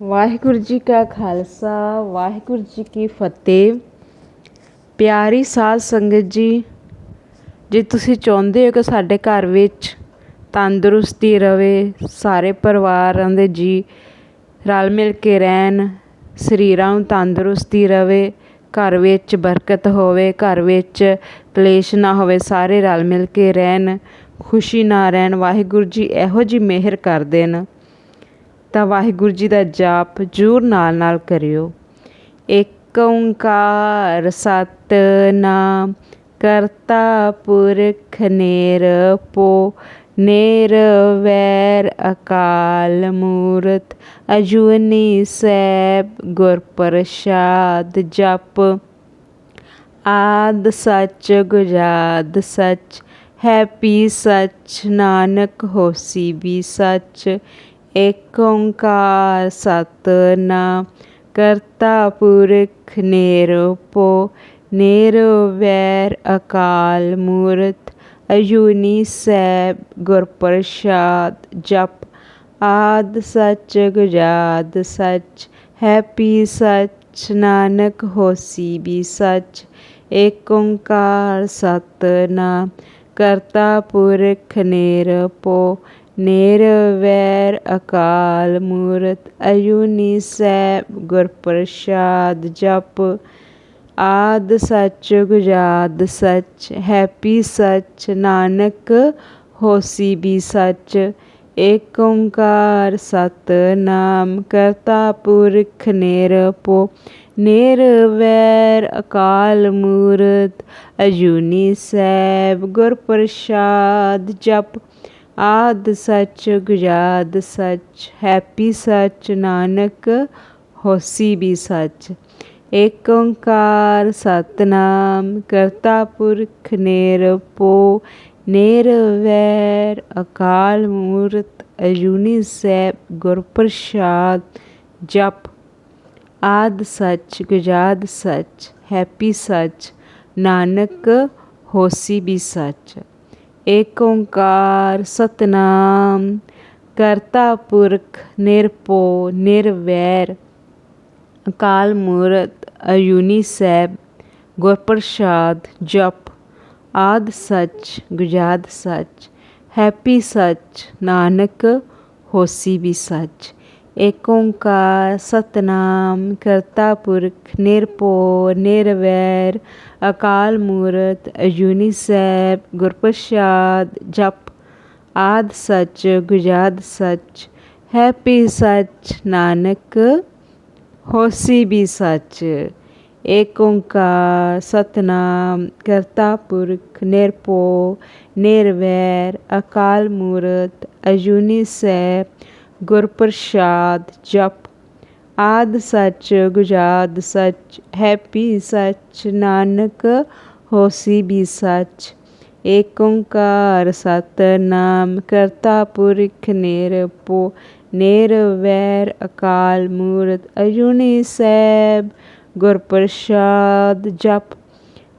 ਵਾਹਿਗੁਰੂ ਜੀ ਕਾ ਖਾਲਸਾ, ਵਾਹਿਗੁਰੂ ਜੀ ਕੀ ਫਤਿਹ। ਪਿਆਰੀ ਸਾਧ ਸੰਗਤ ਜੀ, ਜੇ ਤੁਸੀਂ ਚਾਹੁੰਦੇ ਹੋ ਕਿ ਸਾਡੇ ਘਰ ਵਿੱਚ ਤੰਦਰੁਸਤੀ ਰਵੇ, ਸਾਰੇ ਪਰਿਵਾਰਾਂ ਦੇ ਜੀ ਰਲ ਮਿਲ ਕੇ ਰਹਿਣ, ਸਰੀਰਾਂ ਨੂੰ ਤੰਦਰੁਸਤੀ ਰਵੇ, ਘਰ ਵਿੱਚ ਬਰਕਤ ਹੋਵੇ, ਘਰ ਵਿੱਚ ਕਲੇਸ਼ ਨਾ ਹੋਵੇ, ਸਾਰੇ ਰਲ ਮਿਲ ਕੇ ਰਹਿਣ, ਖੁਸ਼ੀ ਨਾ ਰਹਿਣ, ਵਾਹਿਗੁਰੂ ਜੀ ਇਹੋ ਜੀ ਮਿਹਰ ਕਰ ਦੇਣ। ਤਾਂ ਵਾਹਿਗੁਰੂ ਜੀ ਦਾ ਜਾਪ ਜ਼ਰੂਰ ਨਾਲ ਨਾਲ ਕਰਿਓ। ਏਕ ਓੰਕਾਰ ਸਤਨਾਮ, ਕਰਤਾ ਪੁਰਖ ਨਿਰਭਉ, ਨਿਰਵੈਰ ਅਕਾਲ ਮੂਰਤ, ਅਜੂਨੀ ਸੈਭ ਗੁਰ ਪ੍ਰਸਾਦ ਜਪ। ਆਦ ਸੱਚ ਗੁਜਾਦ ਸੱਚ, ਹੈਪੀ ਸੱਚ, ਨਾਨਕ ਹੋਸੀ ਵੀ ਸੱਚ ਏਕ ਓੰਕਾਰ ਸਤਨਾਮ, ਕਰਤਾ ਪੁਰਖ ਨਿਰਭਉ ਨਿਰਵੈਰ ਅਕਾਲ ਮੂਰਤ ਅਜੂਨੀ ਸੈਭ ਗੁਰ ਪ੍ਰਸਾਦ ਜਪ, ਆਦ ਸੱਚ ਗੁਜਾਦ ਸੱਚ, ਹੈਪੀ ਸੱਚ, ਨਾਨਕ ਹੋਸੀ ਵੀ ਸੱਚ ਏਕ ਓੰਕਾਰ ਸਤਨਾਮ, ਕਰਤਾ ਪੁਰਖ ਨਿਰਭਉ ਨੇਰ ਵੈਰ ਅਕਾਲ ਮੂਰਤ ਅਜੂਨੀ ਸੈਭ ਗੁਰ ਪ੍ਰਸਾਦ ਜਪ, ਆਦ ਸੱਚ ਗੁਜਾਦ ਸੱਚ, ਹੈਪੀ ਸੱਚ, ਨਾਨਕ ਹੋਸੀ ਵੀ ਸੱਚ, ਏਕ ਓੰਕਾਰ ਸਤਨਾਮ ਕਰਤਾ ਪੁਰਖ ਨਿਰਭਉ, ਨਿਰਵੈਰ ਅਕਾਲ ਮੂਰਤ ਅਜੂਨੀ ਸੈਭ ਗੁਰ ਪ੍ਰਸਾਦ ਜਪ ਆਦ ਸੱਚ ਗੁਜਾਦ ਸੱਚ, ਹੈਪੀ ਸੱਚ, ਨਾਨਕ, ਹੋਸੀ ਵੀ ਸੱਚ। ਏਕ ਓੰਕਾਰ ਸਤਨਾਮ, ਕਰਤਾ ਪੁਰਖ ਨਿਰਭਉ ਨਿਰਵੈਰ ਅਕਾਲ ਮੂਰਤ, ਅਜੂਨੀ ਸੈਭ ਗੁਰ ਪ੍ਰਸਾਦ, ਜਪ। ਆਦ ਸੱਚ, ਗੁਜਾਦ ਸੱਚ, ਹੈਪੀ ਸੱਚ, ਨਾਨਕ, ਹੋਸੀ ਵੀ ਸੱਚ। ਏਕ ਓੰਕਾਰ ਸਤਨਾਮ, ਕਰਤਾ ਪੁਰਖ ਨਿਰਭਉ ਨਿਰਵੈਰ। ਅਕਾਲ ਮੂਰਤ ਅਜੂਨੀ ਸੈਭ ਗੁਰ ਪ੍ਰਸਾਦ ਜਪ, ਆਦ ਸੱਚ ਗੁਜਾਦ ਸੱਚ, ਹੈਪੀ ਸੱਚ, ਨਾਨਕ ਹੋਸੀ ਵੀ ਸੱਚ। ਏਕ ਓੰਕਾਰ ਸਤਨਾਮ ਕਰਤਾ ਪੁਰਖ ਨਿਰਭਉ ਨਿਰਵੈਰ ਅਕਾਲ ਮੂਰਤ ਅਜੂਨੀ ਸੈਭ ਗੁਰ ਪ੍ਰਸਾਦ ਜਪ ਆਦ ਸੱਚ ਗੁਜਾਦ ਸੱਚ ਹੈਪੀ ਸੱਚ ਨਾਨਕ ਹੋਸੀ ਵੀ ਸੱਚ ਏਕ ਓੰਕਾਰ ਸਤਨਾਮ ਕਰਤਾ ਪੁਰਖ ਨਿਰਭਉ ਨਿਰਵੈਰ ਅਕਾਲ ਮੂਰਤ ਅਜੂਨੀ ਸੈਭ ਗੁਰ ਪ੍ਰਸਾਦ ਜਪ। ਆਦ ਸੱਚ ਗੁਜਾਦ ਸੱਚ, ਹੈਪੀ ਸੱਚ, ਨਾਨਕ ਹੋਸੀ ਵੀ ਸੱਚ। ਏਕ ਓੰਕਾਰ ਸਤਨਾਮ, ਕਰਤਾ ਪੁਰਖ ਨਿਰਭਉ। ਨਿਰਵੈਰ ਅਕਾਲ ਮੂਰਤ ਅਜੂਨੀ ਸੈਭ ਗੁਰ ਪ੍ਰਸਾਦ ਜਪ।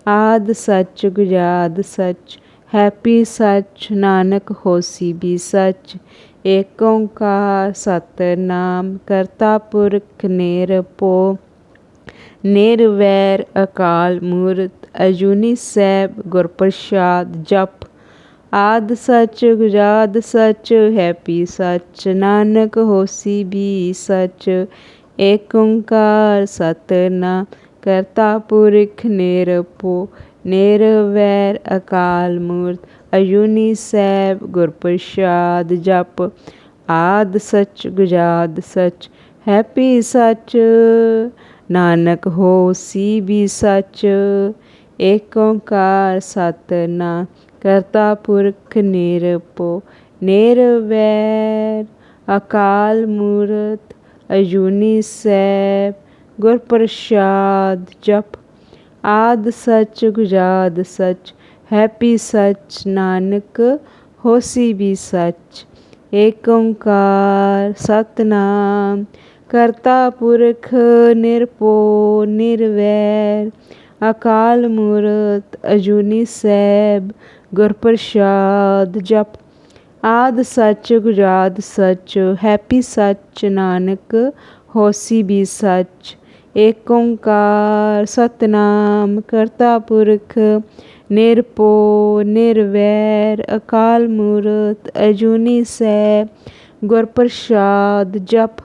ਆਦ ਸੱਚ ਗੁਜਾਦ ਸੱਚ, ਹੈਪੀ ਸੱਚ, ਨਾਨਕ ਹੋਸੀ ਵੀ ਸੱਚ। ਏਕ ਓੰਕਾਰ ਸਤਨਾਮ, ਕਰਤਾ ਪੁਰਖ ਨਿਰਭਉ, ਨਿਰਵੈਰ ਅਕਾਲ ਮੂਰਤ, ਅਜੂਨੀ ਸੈਭ ਗੁਰ ਪ੍ਰਸਾਦ ਜਪ। ਆਦ ਸਚ, ਗੁਜਾਦ ਸਚ, ਹੈਪੀ ਸਚ, ਨਾਨਕ ਹੋਸੀ ਵੀ ਸਚ। ਏਕ ਓੰਕਾਰ ਸਤਨਾਮ, ਕਰਤਾ ਪੁਰਖ ਨਿਰਭਉ, ਨਿਰਵੈਰ ਅਕਾਲ ਮੂਰਤ ਅਜੂਨੀ ਸੈਭ ਗੁਰਪ੍ਰਸ਼ਾਦ ਜਪ, ਆਦ ਸੱਚ ਗੁਜਾਦ ਸੱਚ, ਹੈਪੀ ਸੱਚ, ਨਾਨਕ ਹੋ ਸੀ ਵੀ ਸੱਚ, ਏਕ ਓੰਕਾਰ ਸਤਨਾਮ, ਕਰਤਾ ਪੁਰਖ ਨਿਰਭਉ, ਨਿਰਵੈਰ, ਅਕਾਲ ਮੂਰਤ ਅਜੂਨੀ ਸੈਭ ਗੁਰ ਪ੍ਰਸਾਦ ਜਪ, ਆਦ ਸੱਚ ਗੁਜਾਦ ਸੱਚ ਹੈਪੀ ਸੱਚ ਨਾਨਕ, ਹੋਸੀ ਵੀ ਸੱਚ। ਏਕ ਓੰਕਾਰ ਸਤਨਾਮ, ਕਰਤਾ ਪੁਰਖ ਨਿਰਪੋ ਨਿਰਵੈਰ। ਅਕਾਲ ਮੂਰਤ ਅਜੂਨੀ ਸੈਭ ਗੁਰ ਪ੍ਰਸਾਦ ਜਪ। ਆਦ ਸੱਚ, ਗੁਜਾਦ ਸੱਚ, ਹੈਪੀ ਸੱਚ ਨਾਨਕ, ਹੋਸੀ ਵੀ ਸੱਚ। ਏਕ ਓੰਕਾਰ ਸਤਨਾਮ ਕਰਤਾ ਪੁਰਖ, ਨਿਰਪੋ, ਨਿਰਵੈਰ, ਅਕਾਲ ਮੂਰਤ, ਅਜੂਨੀ ਸੈ ਗੁਰ ਪ੍ਰਸਾਦ ਜਪ।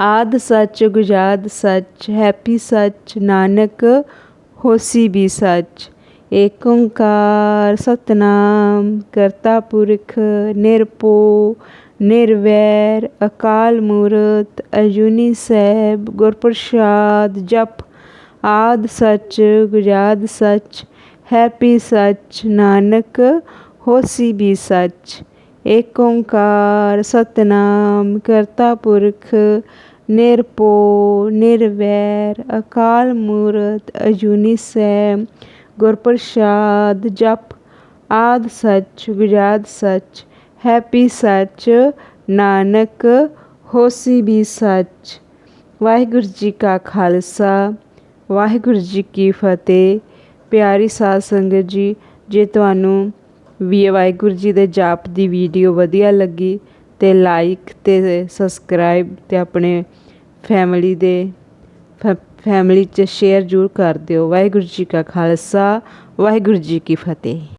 ਆਦ ਸੱਚ, ਗੁਜਾਦ ਸੱਚ, ਹੈਪੀ ਸੱਚ, ਨਾਨਕ, ਹੋਸੀ ਵੀ ਸੱਚ। ਏਕ ਓੰਕਾਰ ਸਤਨਾਮ ਕਰਤਾ ਪੁਰਖ, ਨਿਰਪੋ ਨਿਰਵੈਰ, ਅਕਾਲ ਮੂਰਤ, ਅਜੂਨੀ ਸੈਭ ਗੁਰਪ੍ਰਸ਼ਾਦ, ਜਪ, ਆਦ ਸੱਚ, ਗੁਜਾਦ ਸੱਚ ਹੈਪੀ ਸੱਚ, ਨਾਨਕ ਹੋਸੀ ਵੀ ਸੱਚ। ਏਕ ਓੰਕਾਰ, ਸਤਨਾਮ, ਕਰਤਾ ਪੁਰਖ ਨਿਰਪੋ ਨਿਰਵੈਰ, ਅਕਾਲ ਮੂਰਤ, ਅਜੂਨੀ ਸੈ ਗੁਰਪ੍ਰਸ਼ਾਦ, ਜਪ, ਆਦ ਸੱਚ, ਗੁਜਾਦ ਸੱਚ। ਹੈਪੀ ਸੱਚ, ਨਾਨਕ ਹੋਸੀ ਵੀ ਸੱਚ। ਵਾਹਿਗੁਰੂ ਜੀ ਕਾ ਖਾਲਸਾ, ਵਾਹਿਗੁਰੂ ਜੀ ਕੀ ਫਤਿਹ। ਪਿਆਰੀ ਸਾਧ ਸੰਗਤ ਜੀ, ਜੇ ਤੁਹਾਨੂੰ ਵੀ ਵਾਹਿਗੁਰੂ ਜੀ ਦੇ ਜਾਪ ਦੀ ਵੀਡੀਓ ਵਧੀਆ ਲੱਗੀ ਤੇ ਲਾਈਕ ਤੇ ਸਬਸਕ੍ਰਾਈਬ ਤੇ ਆਪਣੇ ਫੈਮਿਲੀ ਦੇ ਫੈਮਿਲੀ 'ਚ ਸ਼ੇਅਰ ਜ਼ਰੂਰ ਕਰ ਦਿਓ। ਵਾਹਿਗੁਰੂ ਜੀ ਕਾ ਖਾਲਸਾ, ਵਾਹਿਗੁਰੂ ਜੀ ਕੀ ਫਤਿਹ।